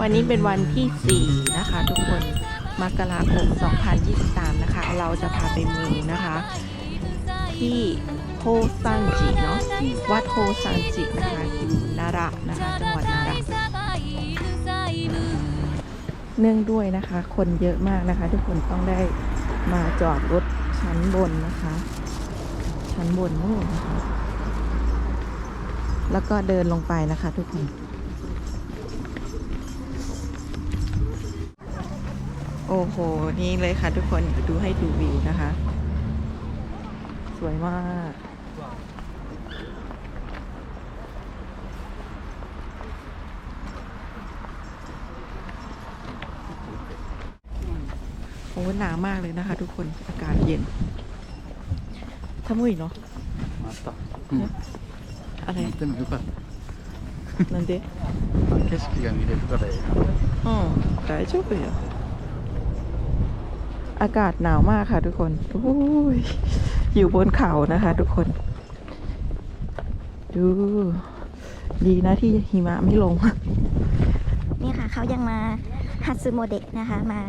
วันนี้เป็นวันที่ 4 นะคะ ทุกคนมกราคม 2023 นะคะ เราจะพาไปมูนะคะ ที่โฮซันจิเนาะวัดโฮซันจินะคะอยู่นาระนะคะ จังหวัดนาระเนื่องด้วยนะคะ คนเยอะมากนะคะ ทุกคนต้องได้มาจอดรถชั้นบนนะคะ ชั้นบนนู่นนะคะ แล้วก็เดินลงไปนะคะ ทุกคน อ้โห นี่เลยค่ะทุกคนดูให้ดูวิวนะคะ สวยมาก โอ้หนาวมากเลยนะคะ ทุกคนอากาศเย็นทำมุยเนาะ あった。うん。 อะไร でもよかっ นั่นเด้ た。景色が見れるからいいな。 อืม大丈夫よ อากาศหนาวมากค่ะทุกคนโอ้ยอยู่บนเขานะคะ ทุกคน ดู ดีนะที่หิมะไม่ลง นี่ค่ะ เขายังมาฮัตสึโมเดะนะคะ มา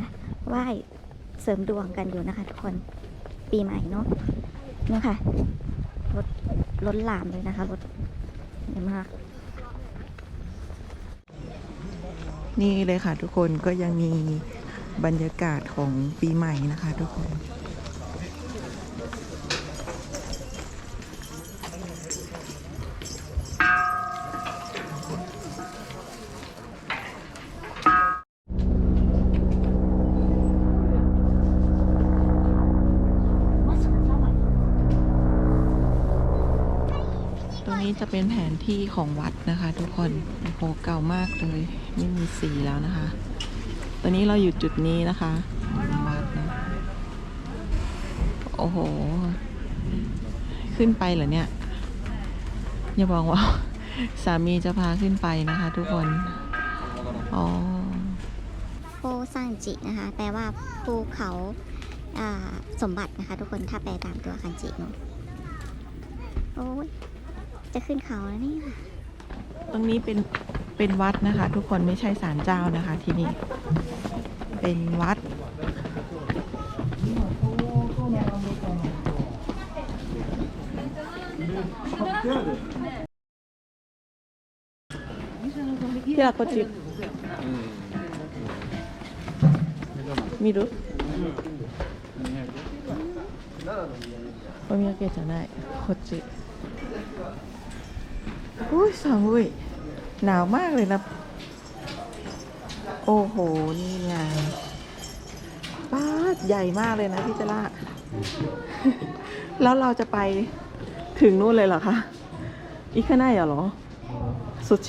ไหว้เสริมดวงกันอยู่นะคะ ทุกคน ปีใหม่เนาะนี่ค่ะ รถล้นหลามเลยนะคะ รถเยอะมาก นี่เลยค่ะทุกคนก็ยังมี บรรยากาศของปีใหม่นะคะทุกคน ตรงนี้จะเป็นแผนที่ของวัดนะคะทุกคนโอ้โหเก่ามากเลย ไม่มีสีแล้วนะคะ อนนี้เราอยู่จุดนี้นะคะวัดนะโอ้โห ขึ้นไปเหรอเนี่ย อย่าบอกว่า สามีจะพาขึ้นไปนะคะทุกคน อ๋อโฮซังจินะคะ แปลว่าภูเขาอ่าสมบัตินะคะ ทุกคนถ้าแปลตามตัวคันจิเนาะโอ้ยจะขึ้นเขาแล้วนี่ค่ะ ตรงนี้เป็น เป็นวัดนะคะ ทุกคนไม่ใช่ศาลเจ้านะคะ ที่นี่ เป็นวัด ที่รักこっち見るお土産じゃないこっちอุ้ย寒い หนาวมากเลยนะ โอ้โห นี่ไงบ้าใหญ่มากเลยนะพี่เจระแล้วเราจะไปถึงนู่นเลยเหรอคะอีกข้างหน้าหรอสุด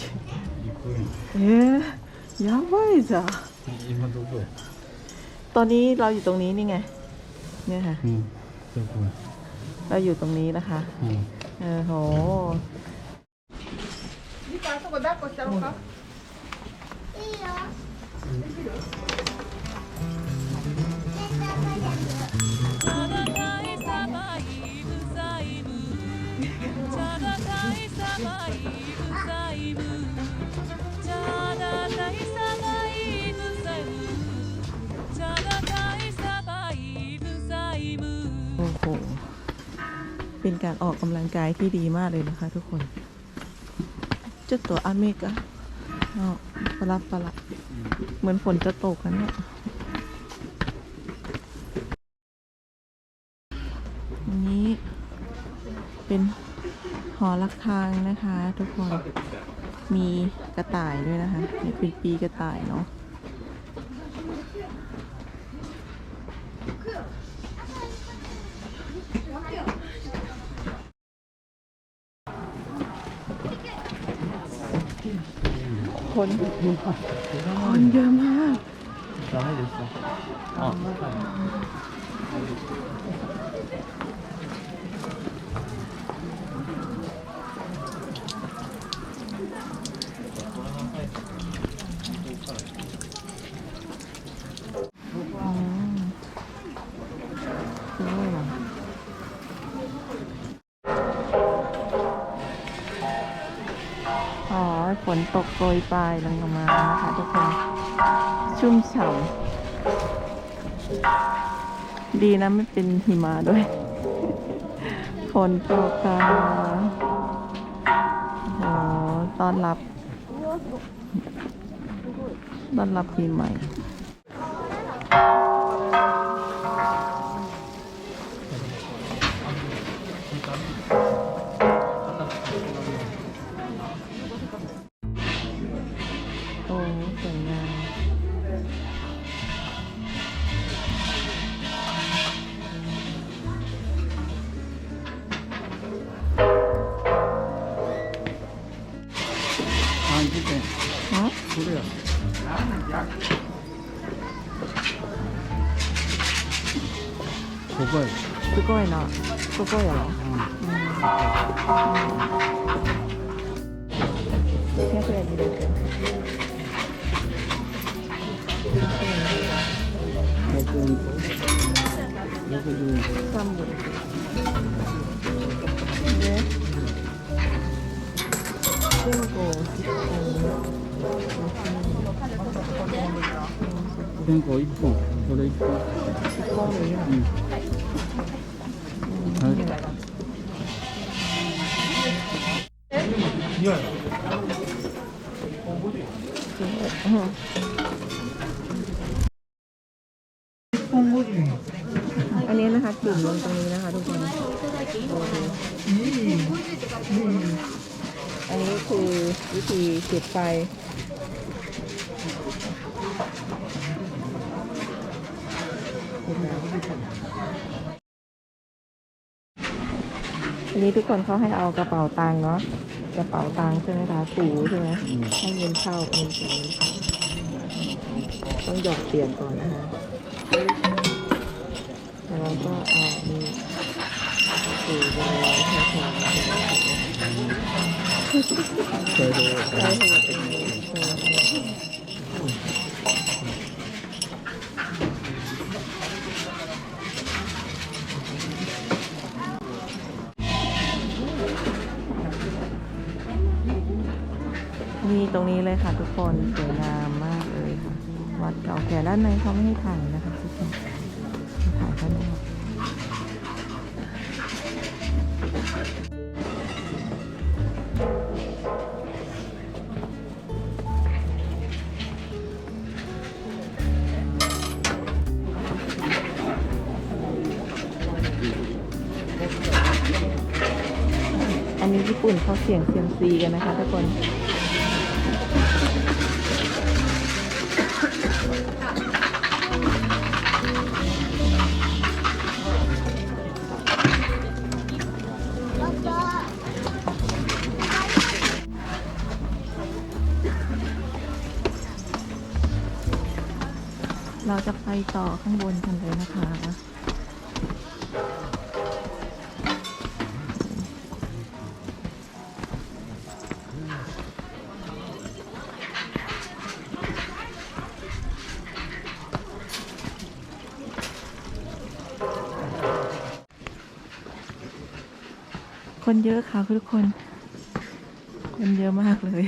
เอ๊ยยาวไปจ้ะตอนนี้เราอยู่ตรงนี้นี่ไง เนี่ยค่ะเราอยู่ตรงนี้นะคะเออโห โอ้โหเป็นการออกกำลังกายที่ดีมากเลยนะคะทุกคน จุดตัวอเมริกาเนาะปลับปลับเหมือนฝนจะตกกันเนี่ยอันนี้เป็นหอระฆังนะคะ ทุกคนมีกระต่ายด้วยนะคะนี่เป็นปีกระต่ายเนาะ คนคนเยอะมาก โปรยปลายลงมานะคะทุกคนชุ่มฉ่ำดีนะไม่เป็นหิมะด้วยฝนตกค่ะโอ้ต้อนรับ ต้อนรับปีใหม่ ここや。すごいな。すごいやろ。100円入れて100円60円3本で全部を線香1本それ1本1本でいいのうんはいอันนี้นะคะจุ่มลงตรงนี้นะคะทุกคนโอ้ดูอันนี้คือวิธีจุดไฟ ทีนี้ทุกคนเขาให้เอากระเป๋าตังค์เนาะกระเป๋าตังค์ใช่ไหมคะถูใช่ไหมให้เงินเข้าเงินถูต้องหยอกเปลี่ยนก่อนนะคะแล้วก็เอานี่ถูไปให้ถูใช่ถูใช่ถู ตรงนี้เลยค่ะทุกคนสวยงามมากเลยค่ะวัดเก่าแก่ด้านในเขาไม่ให้ถ่ายนะคะทุกคนถ่ายด้านนอกอันนี้ญี่ปุ่นเขาเสี่ยงเซียมซีกันนะคะทุกคน เราจะไปต่อข้างบนกันเลยนะคะ คนเยอะค่ะทุกคน คนเยอะมากเลย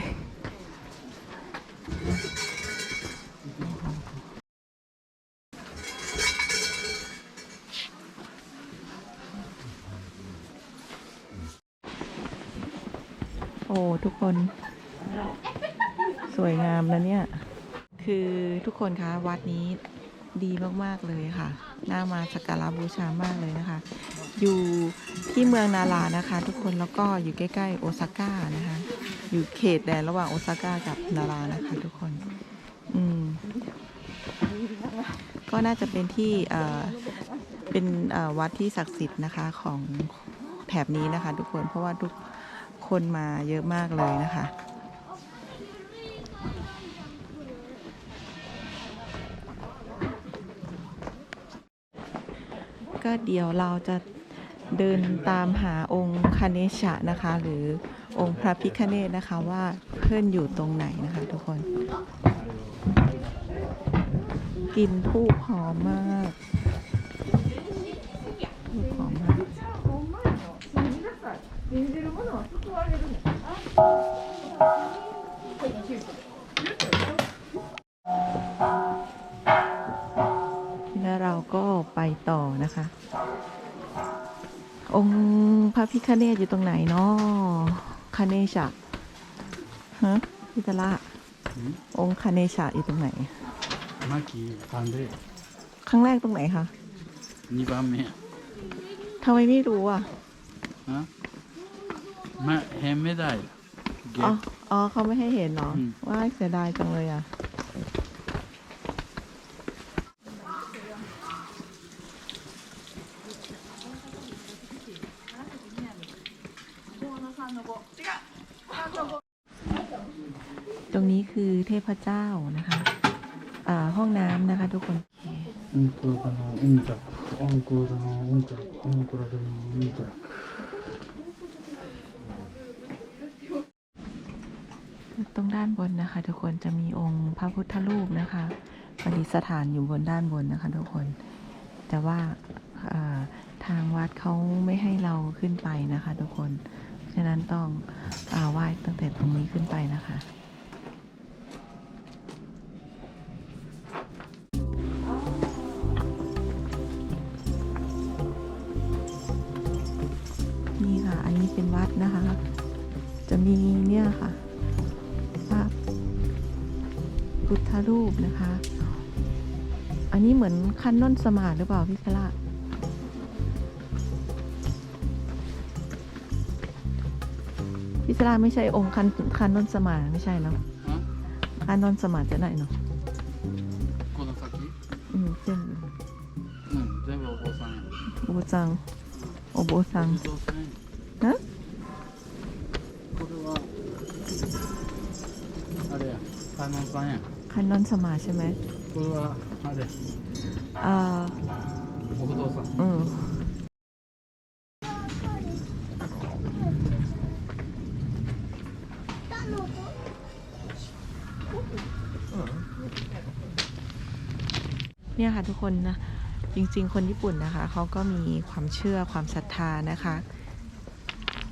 โอ้ทุกคนสวยงามนะเนี่ย คือทุกคนคะวัดนี้ดีมาก ๆ เลยค่ะ น่ามาสักการะบูชามากเลยนะคะ อยู่ที่เมืองนารานะคะ ทุกคนแล้วก็อยู่ใกล้ๆโอซาก้านะคะ อยู่เขตแดนระหว่างโอซาก้ากับนารานะคะ ทุกคน อืม ก็น่าจะเป็นที่เอ่อเป็นเอ่อวัดที่ศักดิ์สิทธิ์นะคะของแถบนี้นะคะ ทุกคนเพราะว่าทุกคนมาเยอะมากเลยนะคะก็เดี๋ยวเราจะ เดินตามหาองค์คเนชะนะคะ หรือองค์พระพิคเนตนะคะว่าเพื่อนอยู่ตรงไหนนะคะทุกคน กินทูบหอมมากทูบหอมมาก พิคเนตอยู่ตรงไหนเนาะคาเนชาฮะพิจาระองค์คาเนชาอยู่ตรงไหนเมื่อกี้ครั้งแรกครั้งแรกตรงไหนคะนี่บ้าเแม่ทำไมไม่รู้อะฮะไม่เห็นไม่ได้อ๋อเขาไม่ให้เห็นเนาะว่าเสียดายจังเลยอะ ตรงนี้คือเทพเจ้านะคะ อ่า ห้องน้ำนะคะ ทุกคนองค์กุะนาองค์จักองค์กุะนาองค์จักองค์กุะนาองค์จักตรงด้านบนนะคะ ทุกคนจะมีองค์พระพุทธรูปนะคะประดิษฐานอยู่บนด้านบนนะคะ ทุกคน แต่ว่าทางวัดเขาไม่ให้เราขึ้นไปนะคะ ทุกคน ฉะนั้นต้องอาไหว้ตั้งแต่ตรงนี้ขึ้นไปนะคะ นี่ค่ะ อันนี้เป็นวัดนะคะ จะมีเนี่ยค่ะพระพุทธรูปนะคะ อันนี้เหมือนคันนนสมาหรือเปล่าพี่สละ สละไม่ใช่องค์คันคันนนสมาธิไม่ใช่เนาะ あ คันนนสมาธิจะไหนเนาะ この先 อืมเส้น うん全部お坊さんや โอโบซัง โอโบซัง お坊さんやなこれはあれや観音さんや คันนนสมาธิใช่ไหม これはあれ อ่า お不動さん อืม เนี่ยค่ะทุกคนนะจริง ๆ คนญี่ปุ่นนะคะเขาก็มีความเชื่อความศรัทธานะคะ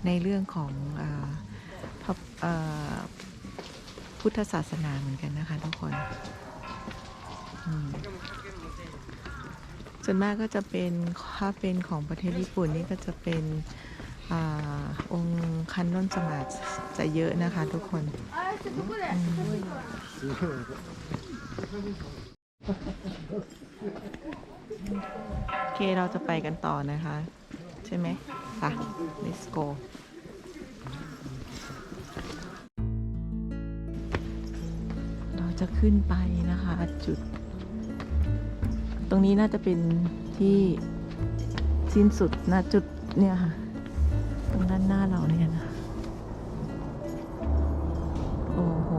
ในเรื่องของอพ,อพุทธศาสนาเหมือนกันนะคะทุกคนส่วนมากก็จะเป็นถ้าเป็นของประเทศญี่ปุ่นนี่ก็จะเป็นอองค์คันนนสมาจะเยอะนะคะทุกคนอ โอเคเราจะไปกันต่อนะคะ ใช่ไหมไป let's go เราจะขึ้นไปนะคะจุด ตรงนี้น่าจะเป็นที่สิ้นสุดนะจุดเนี่ยค่ะ ตรงด้านหน้าเราเนี่ยนะ โอ้โห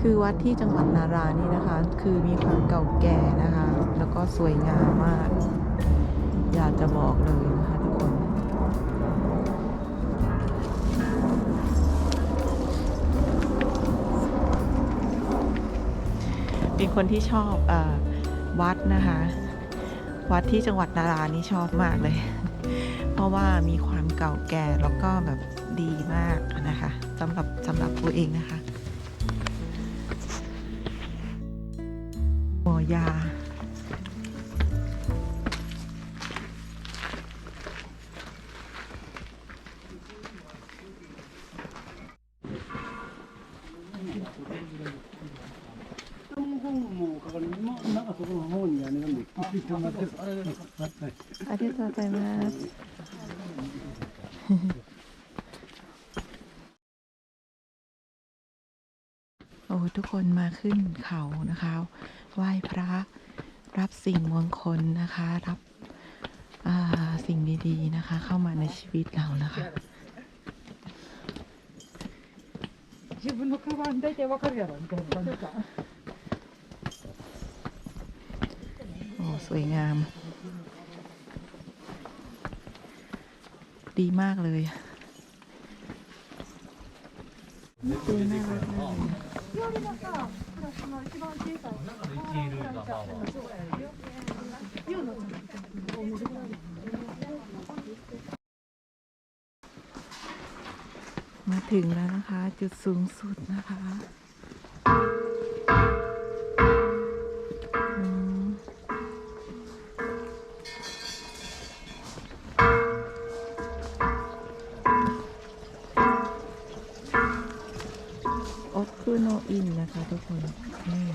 คือวัดที่จังหวัดนารานี่นะคะ คือมีความเก่าแก่นะคะ แล้วก็สวยงามมาก อยากจะบอกเลยนะคะทุกคน เป็นคนที่ชอบอวัดนะคะ วัดที่จังหวัดนารานี่ชอบมากเลย เพราะว่ามีความเก่าแก่แล้วก็แบบดีมากนะคะสำหรับสำหรับตัวเองนะคะ ますあれはいありがとうございます。โอ้ทุกคนมาขึ้นเขานะคะ ไหว้พระ รับสิ่งมงคลนะคะ รับอ่าสิ่งดีๆนะคะ เข้ามาในชีวิตเรานะคะ 自分のカバン大体わかるやろみたいな感じか。 โอ้สวยงาม ดีมากเลยดูน่ารักมากเลย มาถึงแล้วนะคะ จุดสูงสุดนะคะ นะคะทุกคนนี่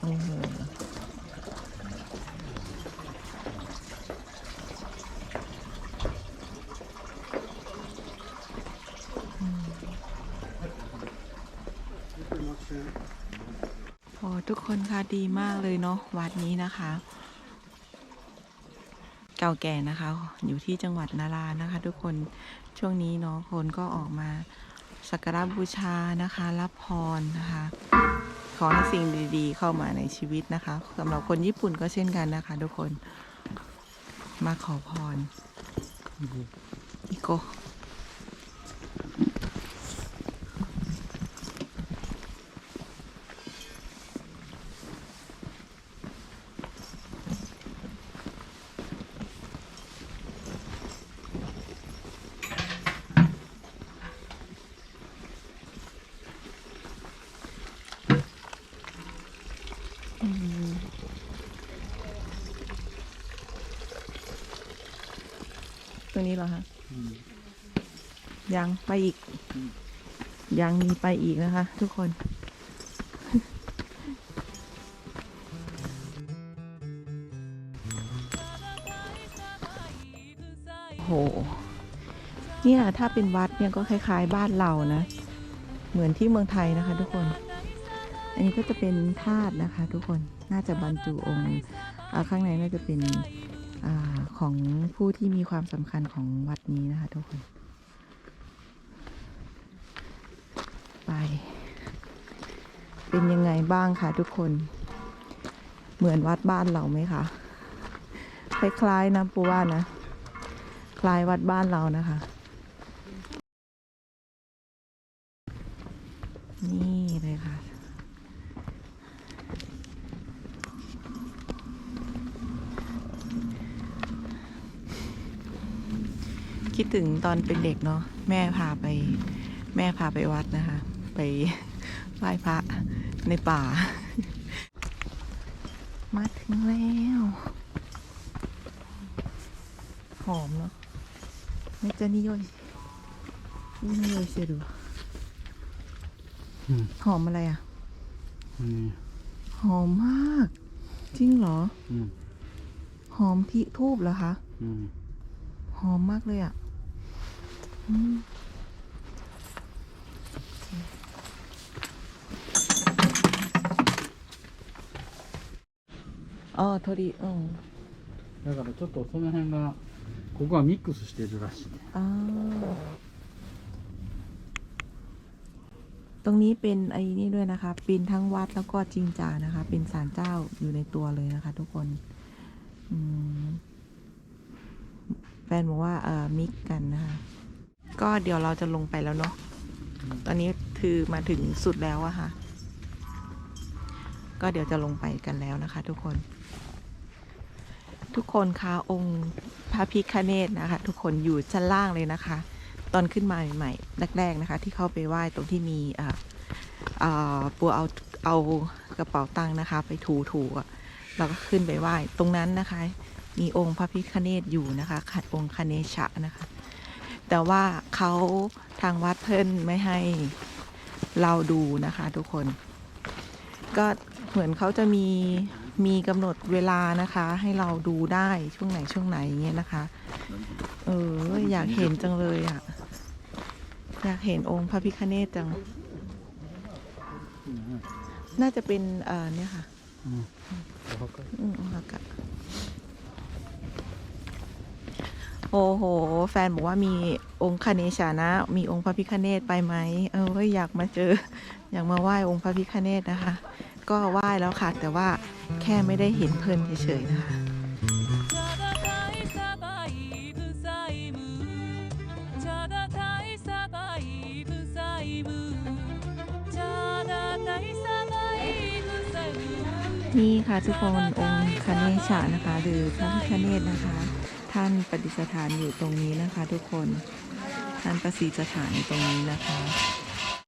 โอ้โหพอทุกคนค่ะดีมากเลยเนาะวัดนี้นะคะ เก่าแก่นะคะ อยู่ที่จังหวัดนารานะคะ ทุกคนช่วงนี้เนาะคนก็ออกมาสักการะบูชานะคะ รับพรนะคะ ขอให้สิ่งดีๆ เข้ามาในชีวิตนะคะสำหรับคนญี่ปุ่นก็เช่นกันนะคะ ทุกคนมาขอพรอิโก ตรงนี้เหรอคะยังไปอีก ยังมีไปอีกนะคะ ทุกคนโหเนี่ยถ้าเป็นวัดเนี่ยก็คล้าย ๆ บ้านเรานะ เหมือนที่เมืองไทยนะคะ ทุกคน อันนี้ก็จะเป็นธาตุนะคะ ทุกคนน่าจะบรรจุองค์อ่าข้างในน่าจะเป็น อของผู้ที่มีความสำคัญของวัดนี้นะคะทุกคน ไป เป็นยังไงบ้างคะทุกคน เหมือนวัดบ้านเราไหมคะ คล้ายๆนะปูว่านะ คล้ายวัดบ้านเรานะคะ นี่เลยค่ะ คิดถึงตอนเป็นเด็กเนาะแม่พาไป แม่พาไปวัดนะคะ ไปไหว้พระในป่า มาถึงแล้ว หอมเนาะめっちゃ匂いいい匂いしてるわ うん หอมอะไรอ่ะ うん หอมมาก จริงเหรอ うん หอมที่ทูบเหรอคะ うん หอมมากเลยอ่ะอืม ああ鳥うんだからちょっとその辺がここはミックスしてるらしいね อ่าตรงนี้เป็นไอ้นี่ด้วยนะคะเป็นทั้งวัดแล้วก็จิงจานะคะ เป็นศาลเจ้าอยู่ในตัวเลยนะคะ ทุกคน อืมแฟนบอกว่าเออมิกกันนะคะ ก็เดี๋ยวเราจะลงไปแล้วเนาะ ตอนนี้คือมาถึงสุดแล้วอะค่ะ ก็เดี๋ยวจะลงไปกันแล้วนะคะ ทุกคน ทุกคนคะองค์พระพิคเนตนะคะ ทุกคนอยู่ชั้นล่างเลยนะคะ ตอนขึ้นมาใหม่ๆแรก ๆนะคะ ที่เข้าไปไหว้ตรงที่มีอ่าอ่าปัวเอาเอากระเป๋าตังค์นะคะ ไปถูถูๆอะเราก็ขึ้นไปไหว้ตรงนั้นนะคะ มีองค์พระพิคเนตอยู่นะคะขัดองค์คเนชะนะคะ แต่ว่าเขาทางวัดเพิ่นไม่ให้เราดูนะคะทุกคน ก็เหมือนเขาจะมีมีกำหนดเวลานะคะ ให้เราดูได้ช่วงไหนช่วงไหนเงี้ยนะคะ เอออยากเห็นจังเลยอะ่ะ อยากเห็นองค์พระพิฆเนศจัง น่าจะเป็นเออเนี่ยค่ะอืมอืมอากะ โอ้โห แฟนบอกว่ามีองค์คเนชานะ มีองค์พระพิคเนตไปไหมเอออยากมาเจอ อยากมาไหว้องค์พระพิคเนตนะคะ ก็ไหว้แล้วค่ะ แต่ว่าแค่ไม่ได้เห็นเพลินเฉยๆนะคะนี่ค่ะทุกคนองค์คเนชานะคะ หรือพระพิคเนตนะคะ ท่านปฏิสถานอยู่ตรงนี้นะคะ ทุกคน ท่านประสีสถานอยู่ตรงนี้นะคะ